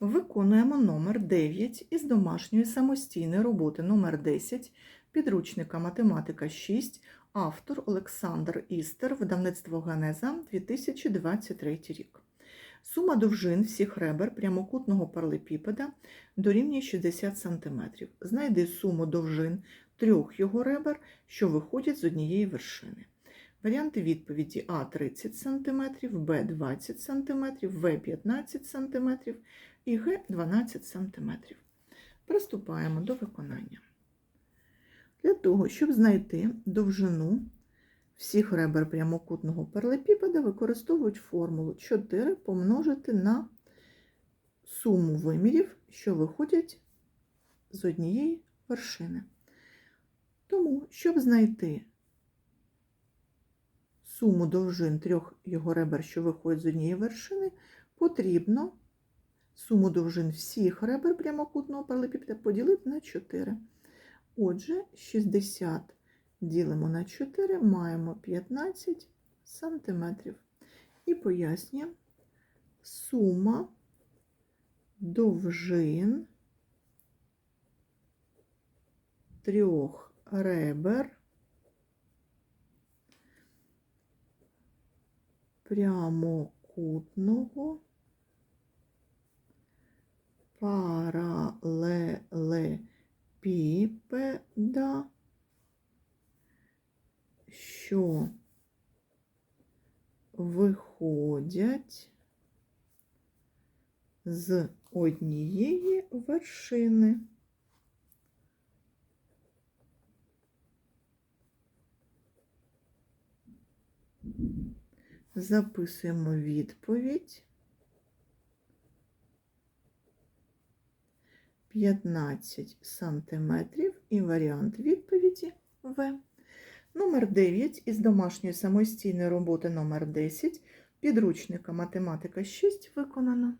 Виконуємо номер 9 із домашньої самостійної роботи номер 10 підручника математика 6, автор Олександр Істер, видавництво Генеза 2023 рік. Сума довжин всіх ребер прямокутного паралепіпеда дорівнює 60 см. Знайди суму довжин трьох його ребер, що виходять з однієї вершини. Варіанти відповіді А 30 см, Б 20 см, В 15 см і Г 12 см. Приступаємо до виконання. Для того, щоб знайти довжину всіх ребер прямокутного паралепіпеда, використовують формулу 4 помножити на суму вимірів, що виходять з однієї вершини. Тому, щоб знайти суму довжин трьох його ребер, що виходять з однієї вершини, потрібно суму довжин всіх ребер прямокутного паралепіпеда поділити на 4. Отже, 60 ділимо на 4, маємо 15 сантиметрів. І пояснюємо сума довжин трьох ребер прямокутного паралелепіпеда, що виходять з однієї вершини. Записуємо відповідь. 15 сантиметрів і варіант відповіді В. Номер 9 із домашньої самостійної роботи номер 10 підручника математика 6 виконано.